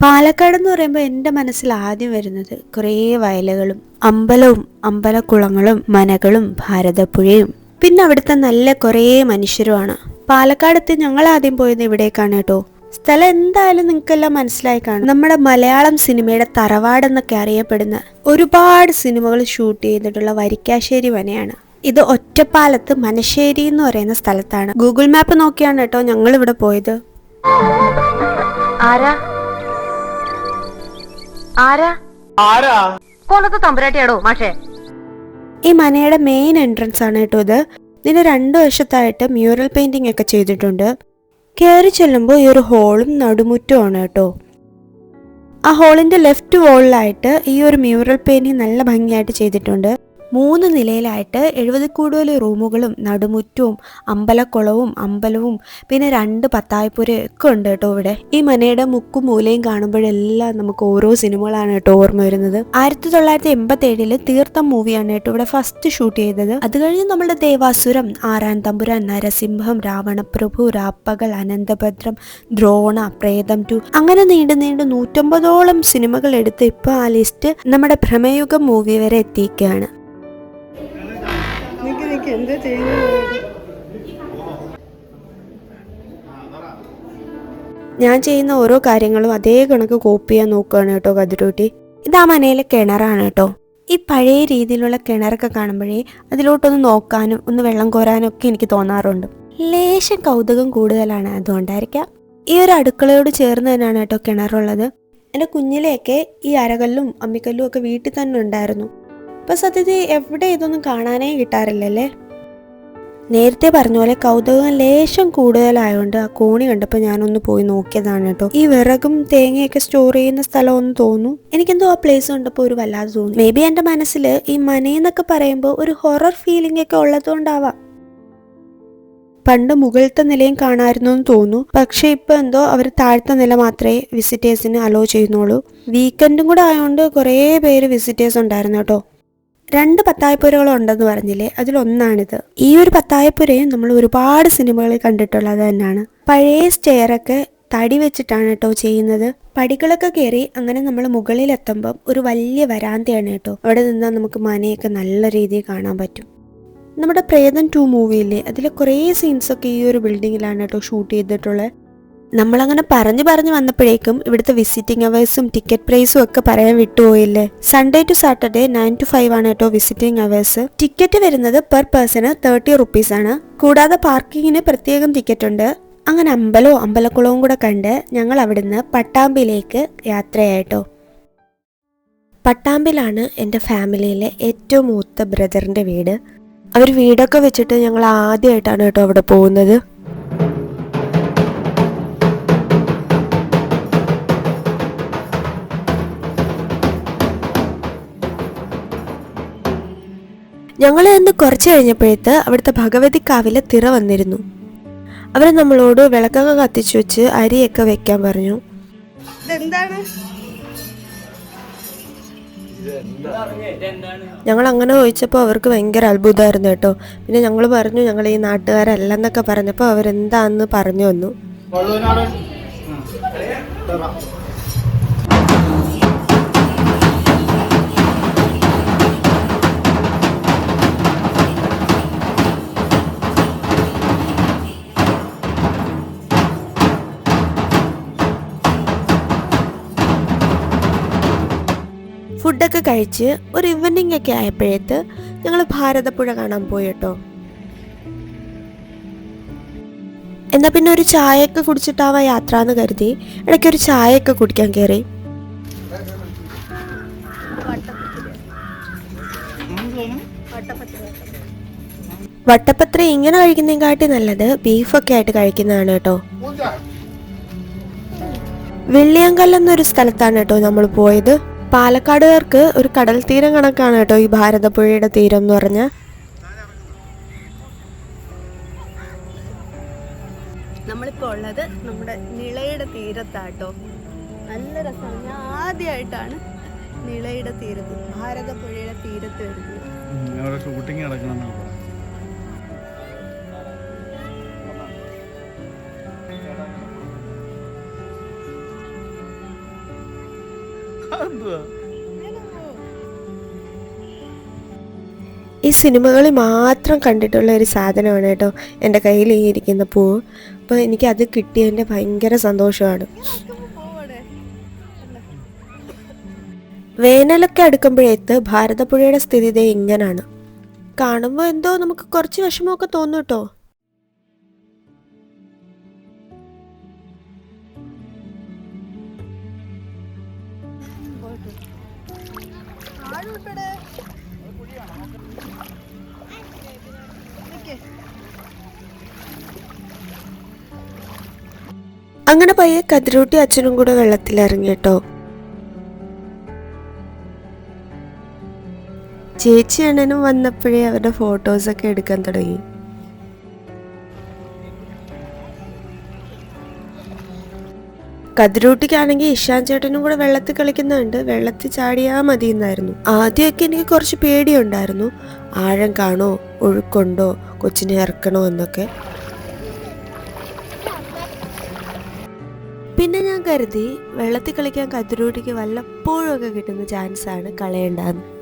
പാലക്കാട് എന്ന് പറയുമ്പോൾ എന്റെ മനസ്സിൽ ആദ്യം വരുന്നത് കുറേ വയലുകളും അമ്പലവും അമ്പലക്കുളങ്ങളും മനകളും ഭാരതപ്പുഴയും. പിന്നെ അവിടുത്തെ നല്ല കുറേ മനുഷ്യരുമാണ്. പാലക്കാടത്ത് ഞങ്ങൾ ആദ്യം പോയത് ഇവിടേക്കാണ് കേട്ടോ. സ്ഥലം എന്തായാലും നിങ്ങൾക്കെല്ലാം മനസ്സിലായി കാണും. നമ്മുടെ മലയാളം സിനിമയുടെ തറവാടെന്നൊക്കെ അറിയപ്പെടുന്ന ഒരുപാട് സിനിമകൾ ഷൂട്ട് ചെയ്തിട്ടുള്ള വരിക്കാശ്ശേരി വനയാണ്. ഇത് ഒറ്റപ്പാലത്ത് മനശ്ശേരി എന്ന് പറയുന്ന സ്ഥലത്താണ്. ഗൂഗിൾ മാപ്പ് നോക്കിയാണ് കേട്ടോ ഞങ്ങൾ ഇവിടെ പോയത്. ആരാ? ആരാ? ആരാ? തമ്പുരാട്ടിയാടോ മാഷേ? ഈ മനയുടെ മെയിൻ എൻട്രൻസ് ആണ് കേട്ടോ ഇത്. ഇതിന് രണ്ടു വർഷത്തായിട്ട് മ്യൂറൽ പെയിന്റിംഗ് ഒക്കെ ചെയ്തിട്ടുണ്ട്. കയറി ചെല്ലുമ്പോൾ ഈ ഒരു ഹോളും നടുമുറ്റമാണ് കേട്ടോ. ആ ഹോളിന്റെ ലെഫ്റ്റ് വോളിലായിട്ട് ഈ ഒരു മ്യൂറൽ പെയിന്റിങ് നല്ല ഭംഗിയായിട്ട് ചെയ്തിട്ടുണ്ട്. മൂന്ന് നിലയിലായിട്ട് എഴുപത് കൂടുതൽ റൂമുകളും നടുമുറ്റവും അമ്പലക്കുളവും അമ്പലവും പിന്നെ രണ്ട് പത്തായപ്പുര ഒക്കെ ഉണ്ട് കേട്ടോ ഇവിടെ. ഈ മനയുടെ മുക്കും മൂലയും കാണുമ്പോഴെല്ലാം നമുക്ക് ഓരോ സിനിമകളാണ് കേട്ടോ ഓർമ്മ വരുന്നത്. ആയിരത്തി തൊള്ളായിരത്തി എൺപത്തി ഏഴിൽ തീർത്ഥം മൂവിയാണ് കേട്ടോ ഇവിടെ ഫസ്റ്റ് ഷൂട്ട് ചെയ്തത്. അത് കഴിഞ്ഞ് നമ്മുടെ ദേവാസുരം ആറാൻ തമ്പുരാൻ നരസിംഹം രാവണപ്രഭു രാപ്പകൽ അനന്തഭദ്രം ദ്രോണ പ്രേതം ടു അങ്ങനെ നീണ്ടു നീണ്ടു നൂറ്റമ്പതോളം സിനിമകൾ എടുത്ത് ഇപ്പൊ ആ ലിസ്റ്റ് നമ്മുടെ ഭ്രമയുഗം മൂവി വരെ എത്തിയിരിക്കുകയാണ്. ഞാൻ ചെയ്യുന്ന ഓരോ കാര്യങ്ങളും അതേ കണക്ക് കോപ്പി ചെയ്യാൻ നോക്കുകയാണ് കേട്ടോ കതിരൂട്ടി. ഇതാ മനയിലെ കിണറാണ് കേട്ടോ. ഈ പഴയ രീതിയിലുള്ള കിണറൊക്കെ കാണുമ്പോഴേ അതിലോട്ടൊന്ന് നോക്കാനും ഒന്ന് വെള്ളം കോരാനും ഒക്കെ എനിക്ക് തോന്നാറുണ്ട്. ലേശം കൗതുകം കൂടുതലാണ് അതുകൊണ്ടായിരിക്കാം. ഈ ഒരു അടുക്കളയോട് ചേർന്ന് തന്നെയാണ് കേട്ടോ കിണറുള്ളത്. എന്റെ കുഞ്ഞിലെയൊക്കെ ഈ അരകല്ലും അമ്മിക്കല്ലും ഒക്കെ വീട്ടിൽ തന്നെ ഉണ്ടായിരുന്നു. ഇപ്പൊ സത്യത്തിൽ എവിടെ ഇതൊന്നും കാണാനേ കിട്ടാറില്ലല്ലേ? നേരത്തെ പറഞ്ഞ പോലെ കൗതുകം ലേശം കൂടുതലായതുകൊണ്ട് ആ കോണി കണ്ടപ്പോൾ ഞാനൊന്ന് പോയി നോക്കിയതാണ് കേട്ടോ. ഈ വിറകും തേങ്ങയൊക്കെ സ്റ്റോർ ചെയ്യുന്ന സ്ഥലം ഒന്ന് തോന്നുന്നു. എനിക്കെന്തോ ആ പ്ലേസ് കണ്ടപ്പോൾ ഒരു വല്ലാതെ തോന്നി. മേ ബി എന്റെ മനസ്സിൽ ഈ മനയെന്നൊക്കെ പറയുമ്പോൾ ഒരു ഹൊറർ ഫീലിംഗ് ഒക്കെ ഉള്ളതുകൊണ്ടാവാം. പണ്ട് മുകളിലത്തെ നിലയും കാണാമായിരുന്നു എന്ന് തോന്നുന്നു. പക്ഷേ ഇപ്പൊ എന്തോ അവർ താഴത്തെ നില മാത്രമേ വിസിറ്റേഴ്സിന് അലോ ചെയ്യുന്നുള്ളൂ. വീക്കെൻഡും കൂടെ ആയതുകൊണ്ട് കുറേ പേര് വിസിറ്റേഴ്സ് ഉണ്ടായിരുന്നു കേട്ടോ. രണ്ട് പത്തായപ്പുരകളും ഉണ്ടെന്ന് പറഞ്ഞില്ലേ? അതിലൊന്നാണിത്. ഈ ഒരു പത്തായപ്പുരയും നമ്മൾ ഒരുപാട് സിനിമകളിൽ കണ്ടിട്ടുള്ളത് തന്നെയാണ്. പഴയ സ്റ്റെയറൊക്കെ തടി വെച്ചിട്ടാണ് കേട്ടോ ചെയ്യുന്നത്. പടികളൊക്കെ കയറി അങ്ങനെ നമ്മൾ മുകളിലെത്തുമ്പം ഒരു വലിയ വരാന്തയാണ് കേട്ടോ. അവിടെ നിന്നാൽ നമുക്ക് മനയൊക്കെ നല്ല രീതിയിൽ കാണാൻ പറ്റും. നമ്മുടെ പ്രേതം ടു മൂവിയില്ലേ? അതിലെ കുറേ സീൻസ് ഒക്കെ ഈ ഒരു ബിൽഡിങ്ങിലാണ് കേട്ടോ ഷൂട്ട് ചെയ്തിട്ടുള്ളത് നമ്മളങ്ങനെ പറഞ്ഞു പറഞ്ഞു വന്നപ്പോഴേക്കും ഇവിടുത്തെ വിസിറ്റിംഗ് അവേഴ്സും ടിക്കറ്റ് പ്രൈസും ഒക്കെ പറയാൻ വിട്ടുപോയില്ലേ? Sunday to Saturday nine to five ആണ് കേട്ടോ വിസിറ്റിംഗ് അവേഴ്സ് ടിക്കറ്റ് വരുന്നത് പെർ പേഴ്സണ് തേർട്ടി റുപ്പീസ് ആണ്. കൂടാതെ പാർക്കിങ്ങിന് പ്രത്യേകം ടിക്കറ്റ് ഉണ്ട്. അങ്ങനെ അമ്പലവും അമ്പലക്കുളവും കൂടെ കണ്ട് ഞങ്ങൾ അവിടുന്ന് പട്ടാമ്പിലേക്ക് യാത്രയായിട്ടോ. പട്ടാമ്പിലാണ് എന്റെ ഫാമിലിയിലെ ഏറ്റവും മൂത്ത ബ്രദറിന്റെ വീട്. അവർ വീടൊക്കെ വെച്ചിട്ട് ഞങ്ങൾ ആദ്യമായിട്ടാണ് കേട്ടോ അവിടെ പോകുന്നത്. ഞങ്ങൾ എന്ന് കുറച്ച് കഴിഞ്ഞപ്പോഴത്ത് അവിടുത്തെ ഭഗവതി കാവിലെ തിറ വന്നിരുന്നു. അവർ നമ്മളോട് വിളക്കൊക്കെ കത്തിച്ചു വെച്ച് അരിയൊക്കെ വെക്കാൻ പറഞ്ഞു. ഞങ്ങൾ അങ്ങനെ ചോദിച്ചപ്പോൾ അവർക്ക് ഭയങ്കര അത്ഭുതമായിരുന്നു കേട്ടോ. പിന്നെ ഞങ്ങൾ പറഞ്ഞു ഞങ്ങൾ ഈ നാട്ടുകാരല്ലെന്നൊക്കെ പറഞ്ഞപ്പോൾ അവരെന്താന്ന് പറഞ്ഞു വന്നു. ഫുഡൊക്കെ കഴിച്ച് ഒരു ഇവനിങ് ഒക്കെ ആയപ്പോഴേത്ത് ഞങ്ങൾ ഭാരതപ്പുഴ കാണാൻ പോയി കേട്ടോ. എന്നാ പിന്നെ ഒരു ചായയൊക്കെ കുടിച്ചിട്ടാവാ യാത്ര എന്ന് കരുതി. ഇടയ്ക്ക് ഒരു ചായയൊക്കെ കുടിക്കാൻ കയറി വട്ടപ്പത്ര ഇങ്ങനെ കഴിക്കുന്നതിനെക്കാട്ടി നല്ലത് ബീഫൊക്കെ ആയിട്ട് കഴിക്കുന്നതാണ് കേട്ടോ. വെള്ളിയാങ്കല്ലെന്നൊരു സ്ഥലത്താണ് കേട്ടോ നമ്മൾ പോയത്. പാലക്കാടുകാർക്ക് ഒരു കടൽ തീരം കണക്കാണ് കേട്ടോ ഈ ഭാരതപ്പുഴയുടെ തീരം എന്ന് പറഞ്ഞ. നമ്മളിപ്പോൾ ഉള്ളത് നമ്മുടെ നിളയുടെ തീരത്താട്ടോ. നല്ല രസമാണ് ഞാൻ ആദ്യമായിട്ടാണ് നിളയുടെ തീരത്ത് ഭാരതപ്പുഴയുടെ തീരത്ത് വരുന്നത്. ഈ സിനിമകളിൽ മാത്രം കണ്ടിട്ടുള്ള ഒരു സാധനമാണ് കേട്ടോ എന്റെ കയ്യിൽ ഈ ഇരിക്കുന്ന പൂ. അപ്പോൾ എനിക്ക് അത് കിട്ടിയതിന്റെ ഭയങ്കര സന്തോഷമാണ്. വേനലൊക്കെ അടുക്കുമ്പോഴേത്ത് ഭാരതപ്പുഴയുടെ സ്ഥിതി ഇങ്ങനാണ്. കാണുമ്പോൾ എന്തോ നമുക്ക് കുറച്ച് വിഷമമൊക്കെ തോന്നും കേട്ടോ. അങ്ങനെ പയ്യെ കതിരൂട്ടി അച്ഛനും കൂടെ വെള്ളത്തിലിറങ്ങി കേട്ടോ ചേച്ചി അണ്ണനും വന്നപ്പോഴേ അവരുടെ ഫോട്ടോസൊക്കെ എടുക്കാൻ തുടങ്ങി. കതിരൂട്ടിക്കാണെങ്കിൽ ഇഷാൻ ചേട്ടനും കൂടെ വെള്ളത്തിൽ കളിക്കുന്നുണ്ട്. വെള്ളത്തിൽ ചാടിയാ മതി എന്നായിരുന്നു ആദ്യമൊക്കെ എനിക്ക് കുറച്ച് പേടിയുണ്ടായിരുന്നു. ആഴം കാണോ? ഒഴുക്കുണ്ടോ? കൊച്ചിനെ ഇറക്കണോ എന്നൊക്കെ. പിന്നെ ഞാൻ കരുതി വെള്ളത്തിൽ കളിക്കാൻ കതിരൂട്ടിക്ക് വല്ലപ്പോഴും ഒക്കെ കിട്ടുന്ന ചാൻസാണ് കളയേണ്ടതെന്ന്.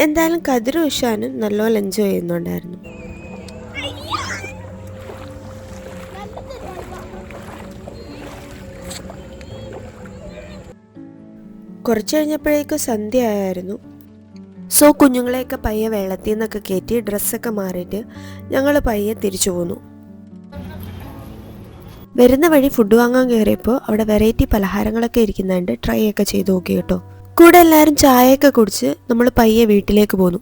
എന്തായാലും കതിരും ഉഷാനും നല്ലോണം എൻജോയ് ചെയ്യുന്നുണ്ടായിരുന്നു. കുറച്ച് കഴിഞ്ഞപ്പോഴേക്കും സന്ധ്യ ആയായിരുന്നു. സോ കുഞ്ഞുങ്ങളെയൊക്കെ പയ്യെ വെള്ളത്തിൽ നിന്നൊക്കെ കയറ്റി ഡ്രസ്സൊക്കെ മാറിയിട്ട് ഞങ്ങൾ പയ്യെ തിരിച്ചു പോന്നു. വരുന്ന വഴി ഫുഡ് വാങ്ങാൻ കയറിയപ്പോൾ അവിടെ വെറൈറ്റി പലഹാരങ്ങളൊക്കെ ഇരിക്കുന്നുണ്ട്. ട്രൈ ഒക്കെ ചെയ്ത് നോക്കി കേട്ടോ. കൂടെ എല്ലാവരും ചായയൊക്കെ കുടിച്ച് നമ്മൾ പയ്യെ വീട്ടിലേക്ക് പോന്നു.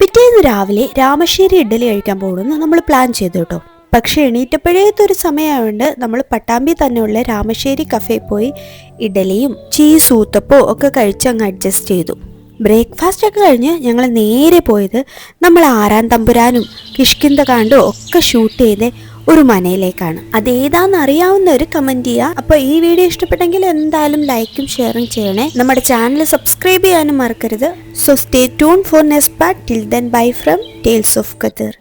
പിറ്റേന്ന് രാവിലെ രാമശ്ശേരി ഇഡ്ഡലി കഴിക്കാൻ പോകണമെന്ന് നമ്മൾ പ്ലാൻ ചെയ്തു കേട്ടോ. പക്ഷെ എണീറ്റപ്പോഴേത്തൊരു സമയമായതുകൊണ്ട് നമ്മൾ പട്ടാമ്പി തന്നെയുള്ള രാമശ്ശേരി കഫേ പോയി ഇഡലിയും ചീസ് ഊത്തപ്പോ ഒക്കെ കഴിച്ച് അങ്ങ് അഡ്ജസ്റ്റ് ചെയ്തു. ബ്രേക്ക്ഫാസ്റ്റ് ഒക്കെ കഴിഞ്ഞ് ഞങ്ങൾ നേരെ പോയത് നമ്മൾ ആറാം തമ്പുരാനും കിഷ്കിന്ത കാണ്ടും ഒക്കെ ഷൂട്ട് ചെയ്ത് ഒരു മനയിലേക്കാണ്. അതേതാന്ന് അറിയാവുന്നവർ കമന്റ് ചെയ്യുക അപ്പോൾ ഈ വീഡിയോ ഇഷ്ടപ്പെട്ടെങ്കിൽ എന്തായാലും ലൈക്കും ഷെയറും ചെയ്യണേ. നമ്മുടെ ചാനൽ സബ്സ്ക്രൈബ് ചെയ്യാനും മറക്കരുത്. So stay tune for next till then bye from tales of Qatar